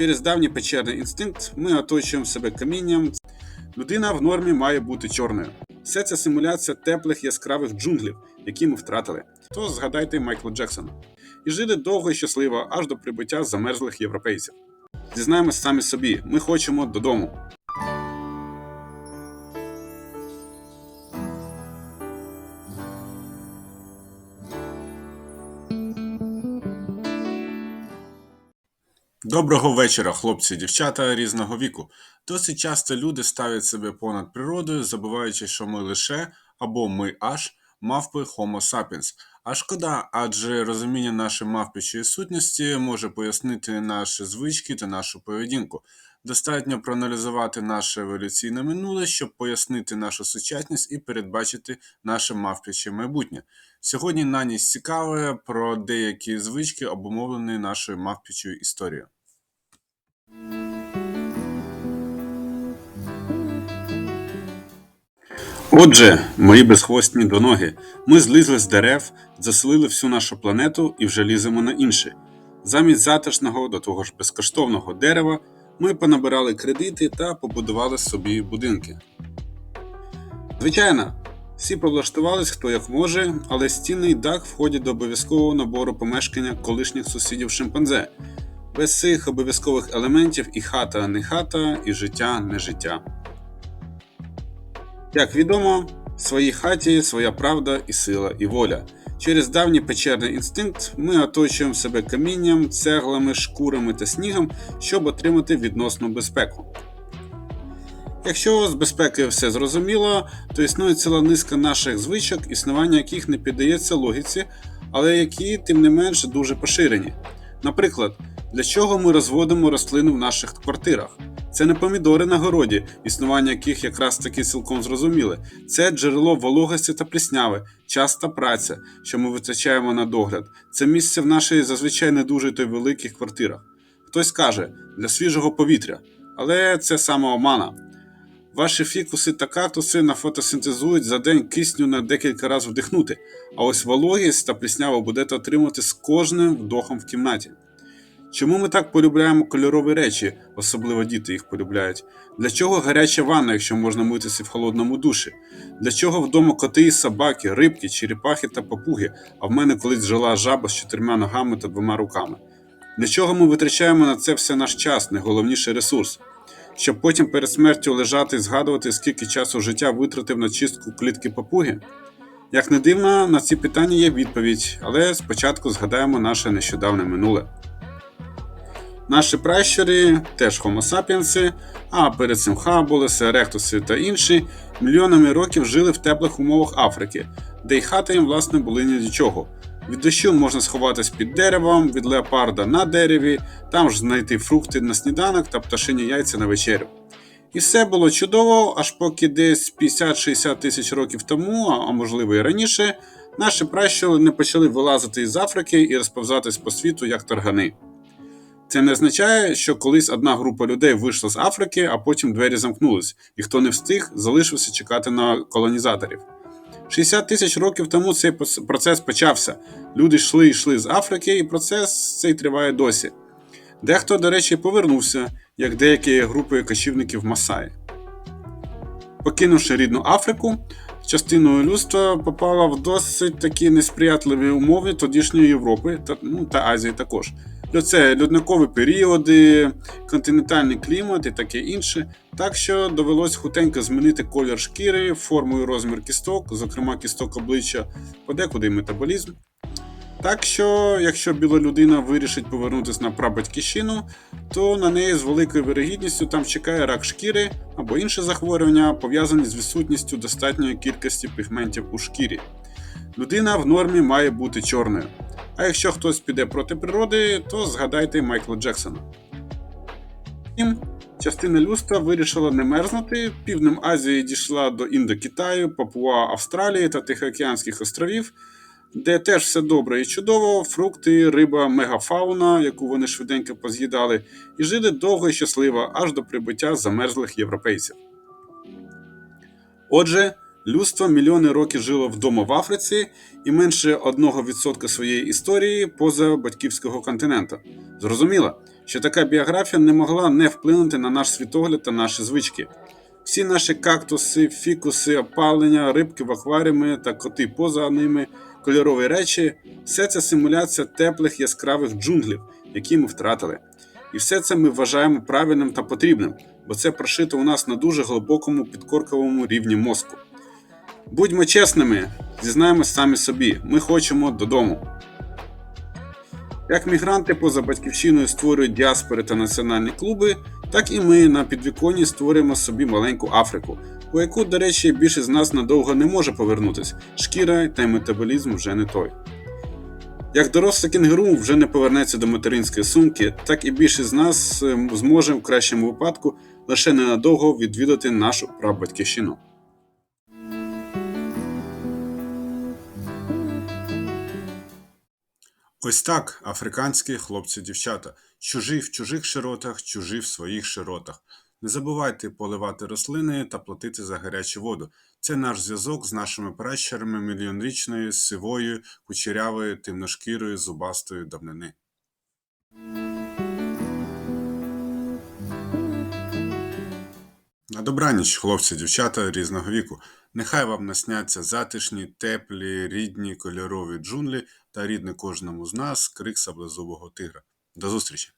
Через давній печерний інстинкт ми оточуємо себе камінням. Людина в нормі має бути чорною. Все це симуляція теплих яскравих джунглів, які ми втратили. То згадайте Майкла Джексона. І жили довго і щасливо аж до прибуття замерзлих європейців. Зізнаємось самі собі, ми хочемо додому. Доброго вечора, хлопці дівчата різного віку. Досить часто люди ставлять себе понад природою, забуваючи, що ми лише або ми аж мавпи Homo sapiens. А шкода, адже розуміння нашої мавпічої сутності може пояснити наші звички та нашу поведінку. Достатньо проаналізувати наше еволюційне минуле, щоб пояснити нашу сучасність і передбачити наше мавпіче майбутнє. Сьогодні на ніч цікаве про деякі звички, обумовлені нашою мавпічою історією. Отже, мої безхвостні доноги, ми злізли з дерев, заселили всю нашу планету і вже ліземо на інше. Замість затишного, до того ж безкоштовного дерева, ми понабирали кредити та побудували собі будинки. Звичайно, всі облаштувались хто як може, але стіни і дах входять до обов'язкового набору помешкання колишніх сусідів шимпанзе. Без цих обов'язкових елементів і хата не хата, і життя не життя. Як відомо, в своїй хаті своя правда і сила і воля. Через давній печерний інстинкт ми оточуємо себе камінням, цеглами, шкурами та снігом, щоб отримати відносну безпеку. Якщо з безпекою все зрозуміло, то існує ціла низка наших звичок, існування яких не піддається логіці, але які, тим не менш, дуже поширені. Наприклад, для чого ми розводимо рослини в наших квартирах? Це не помідори на городі, існування яких якраз таки цілком зрозуміле. Це джерело вологості та плісняви, час та праця, що ми витрачаємо на догляд. Це місце в нашій зазвичай не дуже то й великих квартирах. Хтось каже для свіжого повітря, але це самоомана. Ваші фікуси та кактуси нафотосинтезують за день кисню на декілька разів вдихнути, а ось вологість та плісняву будете отримувати з кожним вдохом в кімнаті. Чому ми так полюбляємо кольорові речі, особливо діти їх полюбляють? Для чого гаряча ванна, якщо можна митися в холодному душі? Для чого вдома коти і собаки, рибки, черепахи та папуги, а в мене колись жила жаба з чотирма ногами та двома руками? Для чого ми витрачаємо на це все наш час, найголовніший ресурс? Щоб потім перед смертю лежати і згадувати, скільки часу життя витратив на чистку клітки папуги? Як не дивно, на ці питання є відповідь, але спочатку згадаємо наше нещодавне минуле. Наші пращури, теж sapiens, а перед цим хабулеси, еректуси та інші, мільйонами років жили в теплих умовах Африки, де й хати їм, власне, були ні до чого. Від дощу можна сховатись під деревом, від леопарда на дереві, там ж знайти фрукти на сніданок та пташині яйця на вечерю. І все було чудово, аж поки десь 50-60 тисяч років тому, а можливо і раніше, наші пращури не почали вилазити із Африки і розповзатись по світу як таргани. Це не означає, що колись одна група людей вийшла з Африки, а потім двері замкнулись, і хто не встиг, залишився чекати на колонізаторів. 60 тисяч років тому цей процес почався. Люди йшли і йшли з Африки, і процес цей триває досі. Дехто, до речі, повернувся, як деякі групи кочівників Масаї. Покинувши рідну Африку, частиною людства попала в досить такі несприятливі умови тодішньої Європи та, ну, та Азії також. Це льодникові періоди, континентальний клімат і таке інше. Так що довелось хутенько змінити колір шкіри, форму і розмір кісток, зокрема кісток обличчя, подекуди й метаболізм. Так що, якщо біла людина вирішить повернутися на прабатьківщину, то на неї з великою вирогідністю там чекає рак шкіри або інші захворювання, пов'язані з відсутністю достатньої кількості пігментів у шкірі. Людина в нормі має бути чорною. А якщо хтось піде проти природи, то згадайте Майкла Джексона. Втім, частина людства вирішила не мерзнути, півднем Азії дійшла до Індокитаю, Папуа Австралії та Тихоокеанських островів, де теж все добре і чудово, фрукти, риба, мегафауна, яку вони швиденько поз'їдали, і жили довго і щасливо аж до прибуття замерзлих європейців. Отже, Людство мільйони років жило вдома в Африці і менше 1% своєї історії поза батьківського континента. Зрозуміло, що така біографія не могла не вплинути на наш світогляд та наші звички. Всі наші кактуси, фікуси, опалення, рибки в акваріумі та коти поза ними, кольорові речі все це симуляція теплих яскравих джунглів, які ми втратили. І все це ми вважаємо правильним та потрібним, бо це прошито у нас на дуже глибокому підкорковому рівні мозку. Будьмо чесними, зізнаємось самі собі, ми хочемо додому. Як мігранти поза батьківщиною створюють діаспори та національні клуби, так і ми на підвіконні створюємо собі маленьку Африку, у яку, до речі, більшість з нас надовго не може повернутися. Шкіра та метаболізм вже не той. Як доросле кінгуру вже не повернеться до материнської сумки, так і більшість з нас е, зможе в кращому випадку лише ненадовго відвідати нашу прабатьківщину. Ось так, африканські хлопці-дівчата, чужі в чужих широтах, чужі в своїх широтах. Не забувайте поливати рослини та платити за гарячу воду. Це наш зв'язок з нашими пращурами мільйонрічної, сивої, кучерявої, темношкірої, зубастої давнини. На добраніч, хлопці, дівчата різного віку. Нехай вам насняться затишні, теплі, рідні, кольорові джунглі та рідний кожному з нас крик саблезубого тигра. До зустрічі!